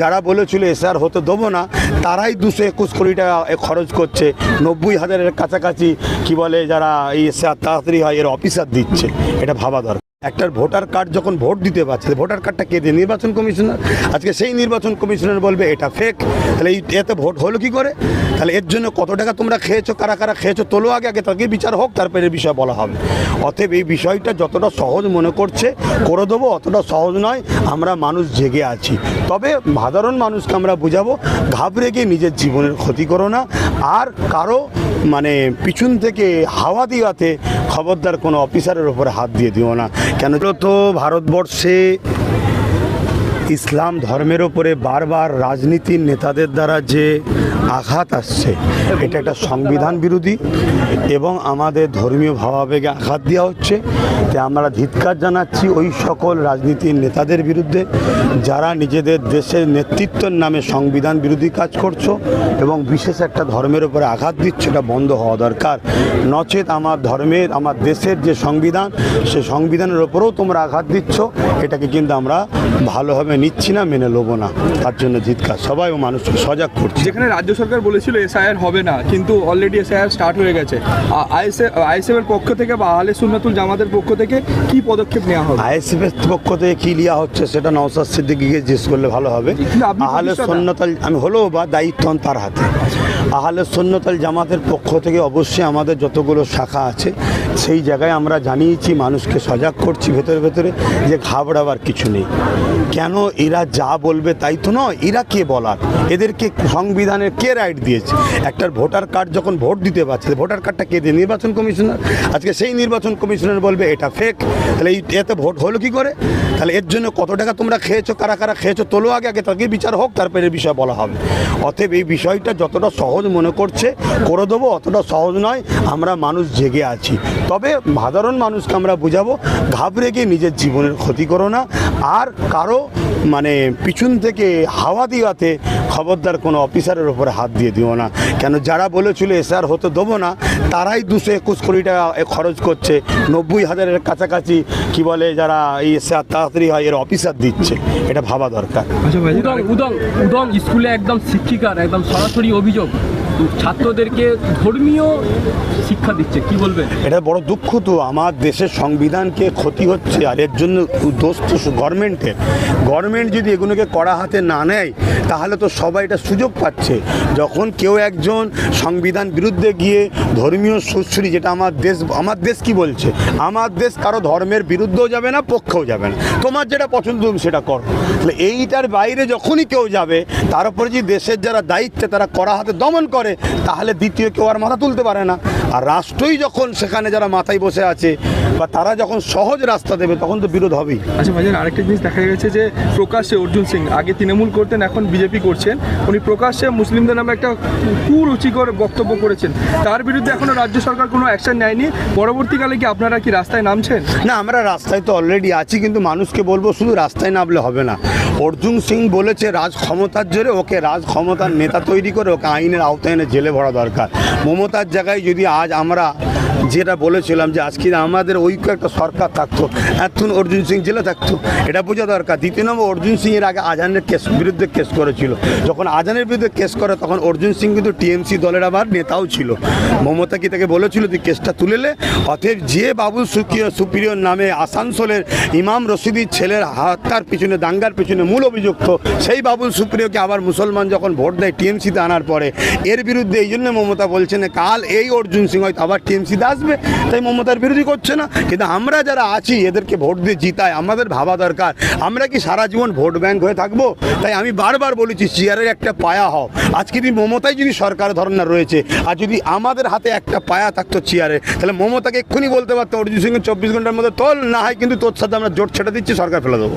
যারা বলেছিল এসআর হতে দেবো না, তারাই দুশো একুশ কোটি টাকা খরচ করছে। নব্বই হাজারের কাছাকাছি, কি বলে, যারা এই এসআর তাড়াতাড়ি হয়, এর অফিসার দিচ্ছে। এটা ভাবা দরকার। একটার ভোটার কার্ড যখন ভোট দিতে পারছে ভোটার কার্ডটা কে দিয়ে? নির্বাচন কমিশনার। আজকে সেই নির্বাচন কমিশনার বলবে, এটা ফেক তাহলে এতে ভোট হলো কি করে? তাহলে এর জন্য কত টাকা তোমরা খেয়েছো, কারা কারা খেয়েছো, তোলো আগে আগে তাকে বিচার হোক, তারপরে বিষয়ে বলা হবে। অতএব এই বিষয়টা যতটা সহজ মনে করছে, করে দেবো, অতটা সহজ নয়, আমরা মানুষ জেগে আছি। তবে সাধারণ মানুষকে আমরা বুঝাবো, ঘাবড়ে গিয়ে নিজের জীবনের ক্ষতি করো না। আর কারও মানে পিছন থেকে হাওয়া দিওয়াতে খবরদার কোনো অফিসারের ওপরে হাত দিয়ে দিও না। কেন? তো ভারতবর্ষে ইসলাম ধর্মের ওপরে বারবার রাজনীতির নেতাদের দ্বারা যে আঘাত আসছে। এটা একটা সংবিধান বিরোধী এবং আমাদের ধর্মীয় ভাবাবেগে আঘাত দেওয়া হচ্ছে। তাই আমরা ধিৎকার জানাচ্ছি ওই সকল রাজনীতির নেতাদের বিরুদ্ধে যারা নিজেদের দেশের নেতৃত্বের নামে সংবিধান বিরোধী কাজ করছ এবং বিশেষ একটা ধর্মের উপরে আঘাত দিচ্ছ, এটা বন্ধ হওয়া দরকার। নচেত আমার ধর্মের, আমার দেশের যে সংবিধান, সে সংবিধানের ওপরেও তোমরা আঘাত দিচ্ছ, এটাকে কিন্তু আমরা ভালোভাবে নিচ্ছি না, মেনে নেব না। তার জন্য ধিৎকার। সবাই ও মানুষকে সজাগ করছি। যেখানে রাজ্য সরকার বলেছিল এসআইআর হবে না কিন্তু অলরেডি এসআইআর স্টার্ট হয়ে গেছে। আইএসএফ এর পক্ষ থেকে বা আহলে সুন্নাতুল জামাতের পক্ষ থেকে কি পদক্ষেপ নেওয়া হবে? আইএসএফের পক্ষ থেকে কি নেওয়া হচ্ছে সেটা নওসাদ সিদ্দিকিকে জিজ্ঞেস করলে ভালো হবে। আহলে প্রতিষ্ঠাতা। আমি হলো বা দায়িত্ব তার হাতে। আহলে সুন্নাতুল জামাতের পক্ষ থেকে অবশ্যই আমাদের যতগুলো শাখা আছে সেই জায়গায় আমরা জানিয়েছি, মানুষকে সজাগ করছি ভেতরে ভেতরে যে ঘাবড়াবার কিছু নেই। কেন এরা যা বলবে তাই তো নয়? এরা কে বলার? এদেরকে সংবিধানের কে রাইট দিয়েছে? একটার ভোটার কার্ড যখন ভোট দিতে পারছে ভোটার কার্ডটা কে দিয়ে? নির্বাচন কমিশনার? আজকে সেই নির্বাচন কমিশনার বলবে, এটা ফেক তাহলে এই এতে ভোট হলো কি করে? তাহলে এর জন্য কত টাকা তোমরা খেয়েছো, কারা কারা খেয়েছো, তোলো আগে আগে তাকে বিচার হোক, তারপরে বিষয়ে বলা হবে। অতএব এই বিষয়টা যতটা সহজ মনে করছে, করে দেবো, অতটা সহজ নয়, আমরা মানুষ জেগে আছি। তবে সাধারণ মানুষকে আমরা বুঝাবো ঘাবড়ে গিয়ে নিজের জীবনের ক্ষতি করো না। আর কারও মানে পিছন থেকে হাওয়া দিওয়াতে খবরদার কোনো অফিসারের ওপরে হাত দিয়ে দিও না। কেন যারা বলেছিল এসআর হতে দেবো না তারাই দুশো একুশ কোটি টাকা এ খরচ করছে। নব্বই হাজারের কাছাকাছি কি বলে যারা এই এসআর তাড়াতাড়ি হয় এর অফিসার দিচ্ছে। এটা ভাবা দরকার। আচ্ছা উদং উদং উদং স্কুলে একদম শিক্ষিকার একদম সরাসরি অভিযোগ। ছাত্রদেরকে ধর্মীয় শিক্ষা দিচ্ছে, কি বলবেন? এটা বড় দুঃখ তো, আমার দেশের সংবিধানকে ক্ষতি হচ্ছে, আর এর জন্য দোষ তো গভর্নমেন্টের। গভর্নমেন্ট যদি এগুলোকে কড়া হাতে না নেয়, তাহলে তো সবাই এটা সুযোগ পাচ্ছে। যখন কেউ একজন সংবিধান বিরুদ্ধে গিয়ে ধর্মীয় সুশ্রী, যেটা আমার দেশ আমার দেশ কি বলছে? আমার দেশ কারও ধর্মের বিরুদ্ধেও যাবে না, পক্ষেও যাবে না। তোমার যেটা পছন্দ, তুমি সেটা করো। তাহলে এইটার বাইরে যখনই কেউ যাবে, তার উপরে যে দেশের যারা দায়িত্বে, তারা কড়া হাতে দমন করে তাহলে দ্বিতীয় কেউ আর মাথা তুলতে পারে না। আর রাষ্ট্রই যখন সেখানে যারা মাথায় বসে আছে বা তারা যখন সহজ রাস্তা দেবে তখন তো বিরোধ হবেই। আচ্ছা ভাইজান আরেকটা জিনিস দেখা গেছে যে প্রকাশ্যে অর্জুন সিং আগে তৃণমূল করতেন এখন বিজেপি করছেন। উনি প্রকাশ্যে মুসলিমদের নামে একটা কুরুচিকর বক্তব্য করেছেন। তার বিরুদ্ধে এখনও রাজ্য সরকার কোনো অ্যাকশন নেয়নি। পরবর্তীকালে কি আপনারা কি রাস্তায় নামছেন? না আমরা রাস্তায় তো অলরেডি আছি কিন্তু মানুষকে বলব শুধু রাস্তায় নামলে হবে না। অর্জুন সিং বলেছে, রাজ ক্ষমতার জোরে ওকে রাজ ক্ষমতার নেতা তৈরি করে ওকে আইনের আওতায় এনে জেলে ভরা দরকার। মমতার জায়গায় যদি আজ আমরা যেটা বলেছিলাম যে আজকে আমাদের ঐক্য একটা সরকার থাকতো, এতক্ষণ অর্জুন সিং জেলে থাকতো। এটা বোঝা দরকার। দ্বিতীয় নম্বর, অর্জুন সিং এর আগে আজানের কেস, বিরুদ্ধে কেস করেছিল। যখন আজানের বিরুদ্ধে কেস করে, তখন অর্জুন সিং কিন্তু টিএমসি দলের আবার নেতাও ছিল। মমতা কি তাকে বলেছিল তুই কেসটা তুলে নে? অতএব যে বাবুল সুকিয় সুপিরিয়র নামে আসানসোলের ইমাম রশিদির ছেলের হত্যার পিছনে, দাঙ্গার পিছনে মূল অভিযুক্ত, সেই বাবুল সুপ্রিয়কে আবার মুসলমান যখন ভোট দেয় টিএমসিতে আনার পরে, এর বিরুদ্ধে এই জন্য মমতা বলছেন কাল এই অর্জুন সিং হয়তো আবার টিএমসিতে আসবে, তাই মমতার বিরোধী করছে না। কিন্তু আমরা যারা আছি, এদেরকে ভোট দিয়ে জিতায় আমাদের ভাবা দরকার। আমরা কি সারা জীবন ভোট ব্যাংক হয়ে থাকব? তাই আমি বারবার বলেছি, চেয়ারের একটা পায়া হও। আজকে যদি মমতাই যদি সরকার ধরনা রয়েছে, আর যদি আমাদের হাতে একটা পায়া থাকতো চেয়ারে, তাহলে মমতাকে এক্ষুনি বলতে পারতো, অরিজিৎ সিং চব্বিশ ঘণ্টার মধ্যে তোল, না হয় কিন্তু তোর সাথে আমরা জোট ছেড়ে দিচ্ছি, সরকার ফেলে দেবো।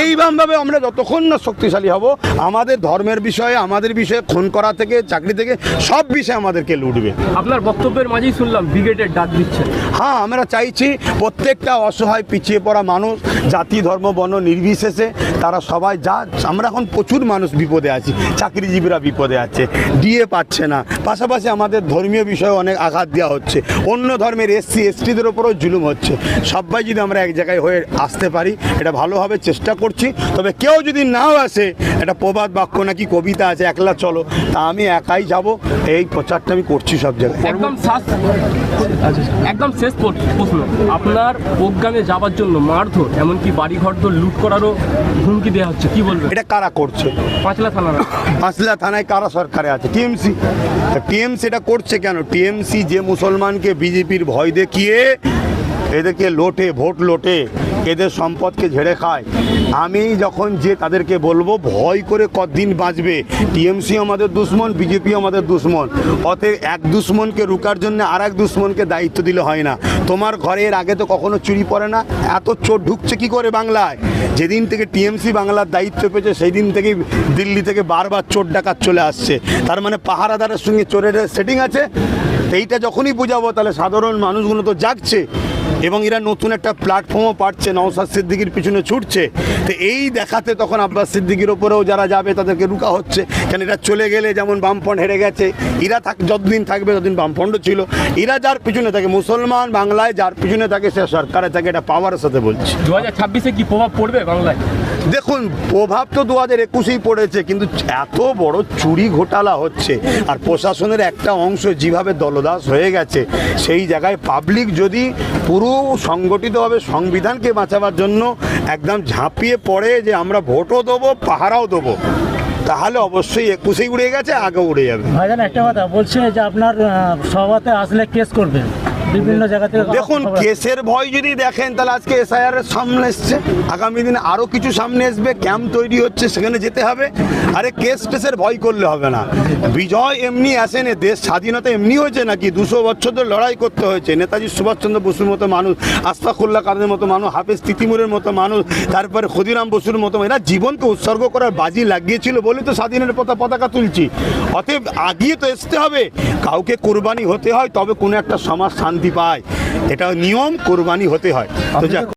এইভাবে আমরা যতক্ষণ না শক্তিশালী হব আমাদের ধর্মের বিষয়ে আমাদের বিষয়ে খুন করা থেকে চাকরি থেকে সব বিষয়ে আমাদেরকে লুটবে। আপনার বক্তব্যের মাঝেই শুনলাম ব্রিগেডের ডাক দিচ্ছে। হ্যাঁ আমরা চাইছি প্রত্যেকটা অসহায় পিছিয়ে পড়া মানুষ জাতি ধর্ম বর্ণ নির্বিশেষে তারা সবাই যা আমরা এখন প্রচুর মানুষ বিপদে আছি চাকরিজীবীরা বিপদে আছে ডিএ পাচ্ছে না পাশাপাশি আমাদের ধর্মীয় বিষয়ে অনেক আঘাত দেওয়া হচ্ছে। অন্য ধর্মের এসসি এসটিদের ওপরেও জুলুম হচ্ছে। সবাই যদি আমরা এক জায়গায় হয়ে আসতে পারি এটা ভালোভাবে চেষ্টা করছি। তবে কেউ যদি নাও আসে একটা প্রবাদ বাক্য নাকি কবিতা আছে একলা চলো তা আমি একাই যাব। এই প্রচারটা আমি করছি সব জায়গায়। একদম একদম শেষ প্র- প্রশ্ন। আপনার প্রোগ্রামে যাওয়ার জন্য মারধর এমনকি বাড়িঘর তো লুট করারও হুমকি দেওয়া হচ্ছে কি বলবেন? এটা কারা করছে? পাঁচলা থানার পাঁচলা থানায় কারা সরকারে আছে? টিএমসি। টিএমসি এটা করছে কেন? টিএমসি যে মুসলমানকে বিজেপির ভয় দেখিয়ে এদেরকে লোটে, ভোট লোটে, এদের সম্পদকে ঝেড়ে খায়। আমি যখন যে তাদেরকে বলব, ভয় করে কদিন বাঁচবে? টিএমসি আমাদের দুশ্মন বিজেপি আমাদের দুশ্মন। অতএব এক দুশ্মনকে রুকার জন্য আর এক দুশ্মনকে দায়িত্ব দিলে হয় না। তোমার ঘরের আগে তো কখনো চুরি পড়ে না? এত চোর ঢুকছে কি করে বাংলায়? যেদিন থেকে টিএমসি বাংলার দায়িত্ব পেয়েছে সেই দিন থেকেই দিল্লি থেকে বারবার চোর ডাকাত চলে আসছে। তার মানে পাহারাদারের সঙ্গে চোরের সেটিং আছে। এইটা যখনই বোঝাবো, তাহলে সাধারণ মানুষগুলো তো জাগছে। এবং এরা নতুন একটা প্ল্যাটফর্মও পাচ্ছে নওসাদ সিদ্দিকির পিছনে ছুটছে। তো এই দেখাতে তখন আব্বাস সিদ্দিকির ওপরেও যারা যাবে তাদেরকে রুকা হচ্ছে। কেন এরা চলে গেলে যেমন বামফ্রন্ট হেরে গেছে, এরা থাক, যতদিন থাকবে ততদিন বামফ্রন্ট ছিল। এরা যার পিছনে থাকে, মুসলমান বাংলায় যার পিছনে থাকে, সে সরকারে থাকে, এটা পাওয়ারের সাথে বলছে। দু হাজার ছাব্বিশে কি প্রভাব পড়বে বাংলায়? দেখুন, প্রভাব তো দু হাজার একুশেই পড়েছে, কিন্তু এত বড় চুরি ঘোটালা হচ্ছে। আর প্রশাসনের একটা অংশ যেভাবে দলদাস হয়ে গেছে, সেই জায়গায় পাবলিক যদি পুরো সংগঠিতভাবে সংবিধানকে বাঁচাবার জন্য একদম ঝাঁপিয়ে পড়ে যে আমরা ভোটও দেবো, পাহারাও দেবো, তাহলে অবশ্যই একুশেই উড়ে গেছে আগে উড়ে যাবে। একটা কথা, বলছে যে আপনার সভাতে আসলে কেস করবে বিভিন্ন জায়গা থেকে দেখুন কেসের ভয় যদি দেখেন তাহলে আজকে এসআইআর এর সামনে এসছে। আগামী দিনে আরও কিছু সামনে আসবে ক্যাম্প তৈরি হচ্ছে সেখানে যেতে হবে। আরে কেস টেসের ভয় করলে হবে না। বিজয় এমনি আসেনি দেশ স্বাধীনতা এমনি হয়েছে নাকি? দুশো বছর ধরে লড়াই করতে হয়েছে। নেতাজি সুভাষচন্দ্র বসুর মতো মানুষ আস্তাকুল্লাহ কাদের মতো মানুষ হাফেজ তিতিমুরের মতো মানুষ তারপরে ক্ষুদিরাম বসুর মতো এরা জীবনকে উৎসর্গ করার বাজি লাগিয়েছিল বলে তো স্বাধীনের পতা পতাকা তুলছি। অতএব আগিয়ে তো আসতে হবে। কাউকে কোরবানি হতে হয় তবে কোনো একটা সমাজ শান্তি পায়। এটা নিয়ম কোরবানি হতে হয়।